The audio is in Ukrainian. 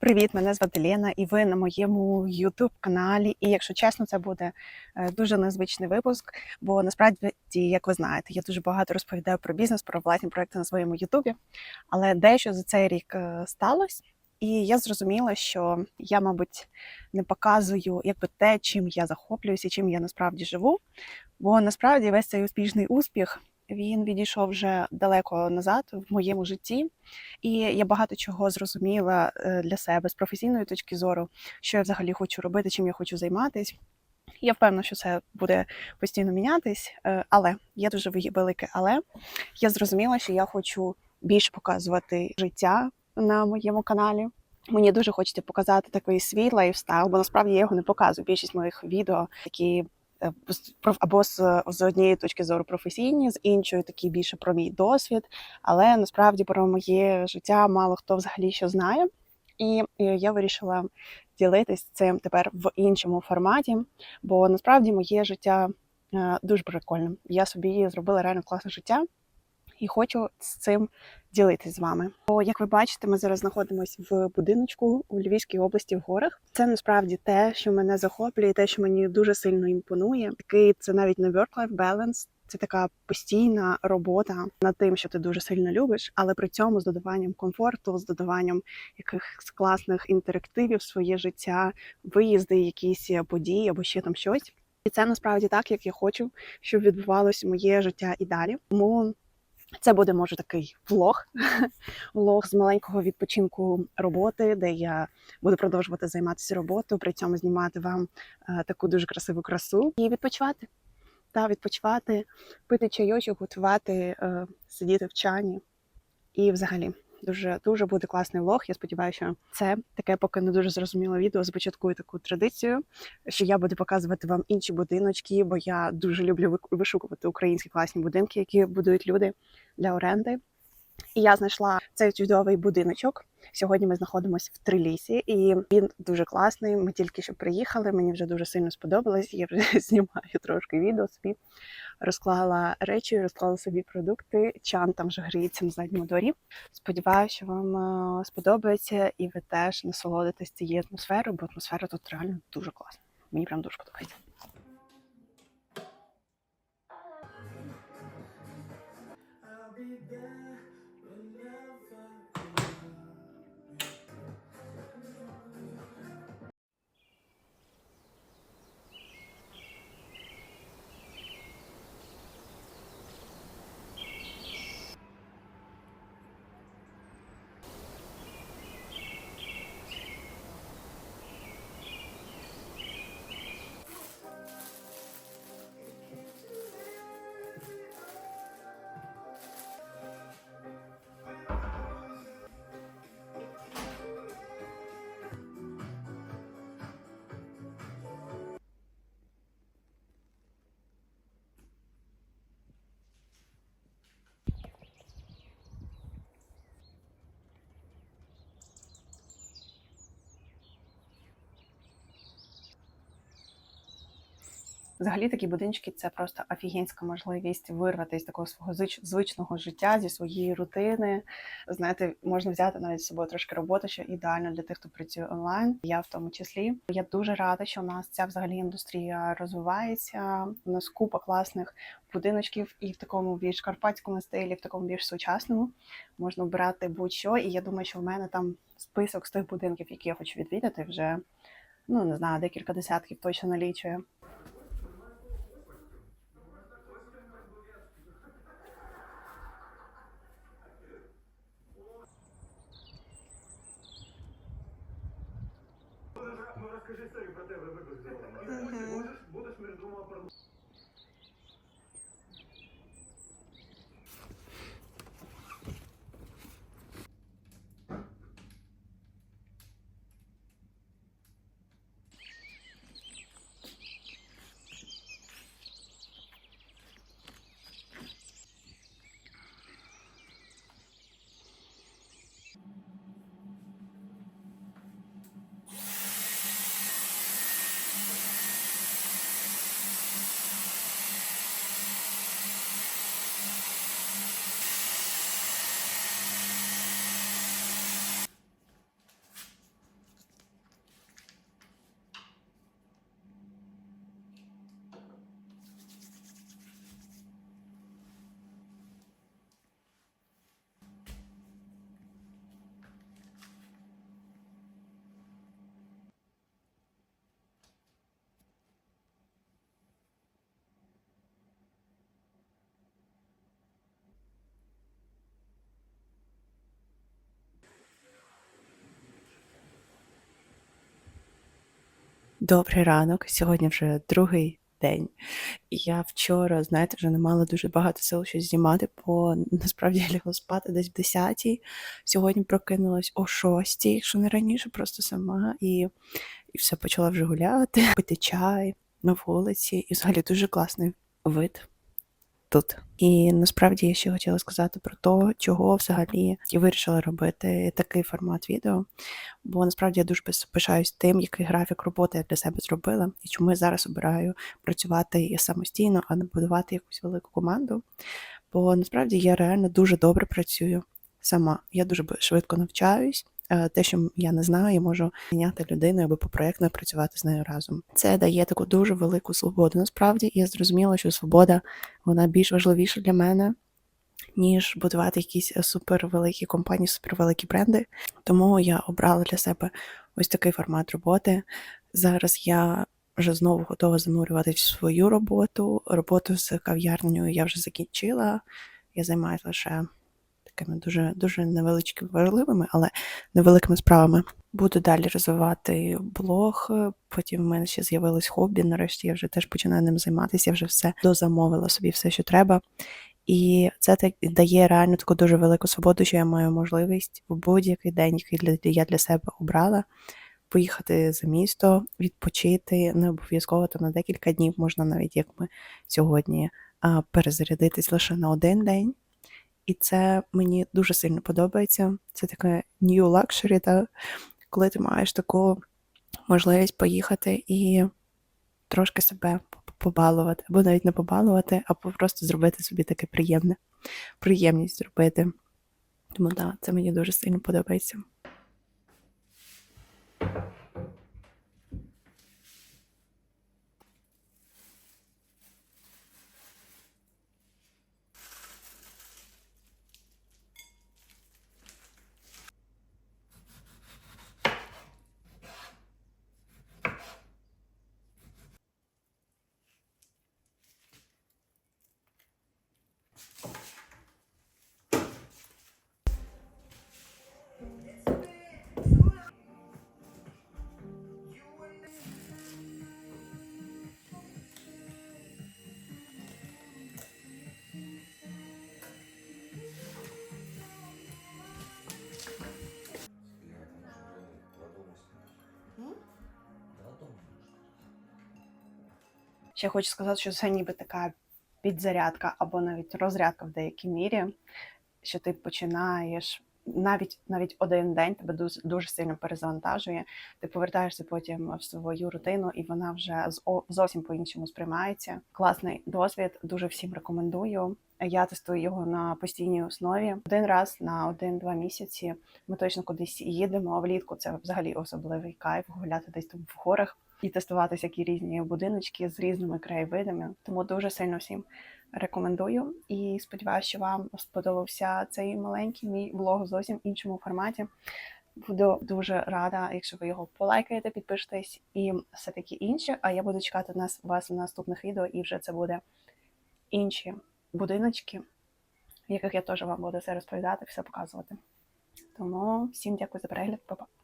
Привіт, мене звати Лена, і ви на моєму youtube каналі. І якщо чесно, це буде е, дуже незвичний випуск, бо насправді, як ви знаєте, я дуже багато розповідаю про бізнес, про власні проекти на своєму ютубі. Але дещо за цей рік е, сталося, і я зрозуміла, що я, мабуть, не показую якби те, чим я захоплююся, чим я насправді живу. Бо насправді весь цей успішний успіх він відійшов вже далеко назад в моєму житті, і я багато чого зрозуміла е, для себе з професійної точки зору, що я взагалі хочу робити, чим я хочу займатися. Я впевнена, що це буде постійно мінятись, е, але є дуже велике але я зрозуміла, що я хочу більше показувати життя на моєму каналі. Мені дуже хочеться показати такий свій лайфстайл, бо насправді я його не показую. Більшість моїх відео, які або з, з однієї точки зору професійні, з іншої такі більше про мій досвід. Але насправді про моє життя мало хто взагалі що знає. І я вирішила ділитись цим тепер в іншому форматі, бо насправді моє життя е, дуже прикольне. Я собі зробила реально класне життя і хочу з цим ділитись з вами. Бо, як ви бачите, ми зараз знаходимося в будиночку у Львівській області в горах. Це насправді те, що мене захоплює, те, що мені дуже сильно імпонує. Такий це навіть не work-life balance, це така постійна робота над тим, що ти дуже сильно любиш, але при цьому з додаванням комфорту, з додаванням якихось класних інтерактивів своє життя, виїзди, якісь події або ще там щось. І це насправді так, як я хочу, щоб відбувалося моє життя і далі. Тому це буде, може, такий влог, влог з маленького відпочинку роботи, де я буду продовжувати займатися роботою, при цьому знімати вам е, таку дуже красиву красу і відпочивати. Та відпочивати, пити чайочок, готувати, е, сидіти в чані. І взагалі дуже дуже буде класний влог. Я сподіваюся, це таке поки не дуже зрозуміле відео. Започаткую таку традицію, що я буду показувати вам інші будиночки, бо я дуже люблю вишукувати українські класні будинки, які будують люди для оренди. І я знайшла цей чудовий будиночок. Сьогодні ми знаходимося в Трилісі, і він дуже класний. Ми тільки що приїхали. Мені вже дуже сильно сподобалось. Я вже знімаю трошки відео собі. Розклала речі, розклала собі продукти. Чан там вже гріється на задньому дворі. Сподіваюся, що вам е, сподобається, і ви теж насолодитесь цією атмосферою, бо атмосфера тут реально дуже класна. Мені прям дуже подобається. I'll be there whenever Взагалі такі будиночки це просто офігенська можливість вирвати з такого свого звичного життя, зі своєї рутини. Знаєте, можна взяти навіть з собою трошки роботи, що ідеально для тих, хто працює онлайн. Я в тому числі. Я дуже рада, що у нас ця взагалі індустрія розвивається. У нас купа класних будиночків і в такому більш карпатському стилі, в такому більш сучасному можна обирати будь-що. І я думаю, що в мене там список з тих будинків, які я хочу відвідати, вже ну не знаю, декілька десятків точно налічує. Добрий ранок. Сьогодні вже другий день. Я вчора, знаєте, вже не мала дуже багато сил щось знімати, бо насправді я лягла спати десь в 10 Сьогодні прокинулась о 6 якщо не раніше, просто сама. І, і все почала вже гуляти, пити чай на вулиці. І взагалі дуже класний вид тут. І насправді я ще хотіла сказати про те, чого взагалі я вирішила робити такий формат відео. Бо насправді я дуже пишаюсь тим, який графік роботи я для себе зробила, і чому я зараз обираю працювати самостійно, а не будувати якусь велику команду. Бо насправді я реально дуже добре працюю сама. Я дуже швидко навчаюсь. Е, Те, що я не знаю, я можу міняти людину або попроєктно працювати з нею разом. Це дає таку дуже велику свободу. Насправді, я зрозуміла, що свобода вона більш важливіша для мене, ніж будувати якісь е, супервеликі компанії, супервеликі бренди. Тому я обрала для себе ось такий формат роботи. Зараз я вже знову готова занурюватись в свою роботу. Роботу з кав'ярнею я вже закінчила. Я займаюся лише такими дуже, дуже невеличкими важливими, але невеликими справами. Буду далі розвивати блог. Потім в мене ще з'явилось хобі. Нарешті я вже теж починаю ним займатися. Я вже все дозамовила собі все, що треба. І це так дає реально таку дуже велику свободу, що я маю можливість в будь-який день, який я для себе обрала, поїхати за місто, відпочити, не обов'язково там на декілька днів, можна навіть як ми сьогодні, перезарядитись лише на один день. І це мені дуже сильно подобається. Це таке new luxury, та, коли ти маєш таку можливість поїхати і трошки себе побалувати, або навіть не побалувати, а просто зробити собі таке приємне, приємність зробити. Тому так, це мені дуже сильно подобається. Ще хочу сказати, що це ніби така підзарядка або навіть розрядка в деякій мірі, що ти починаєш навіть навіть один день тебе дуже, дуже сильно перезавантажує. Ти повертаєшся потім в свою рутину, і вона вже зовсім по-іншому сприймається. Класний досвід, дуже всім рекомендую. Я тестую його на постійній основі. Один раз на один-два місяці ми точно кудись їдемо. А влітку це взагалі особливий кайф гуляти десь там в горах і тестувати всякі різні будиночки з різними краєвидами. Тому дуже сильно всім рекомендую. І сподіваюся, що вам сподобався цей маленький мій влог в зовсім іншому форматі. Буду дуже рада, якщо ви його полайкаєте, підпишетесь і все таки інше. А я буду чекати нас вас в наступних відео, і вже це буде інші будиночки, в яких я теж вам буду все розповідати, все показувати. Тому всім дякую за перегляд, Па-па.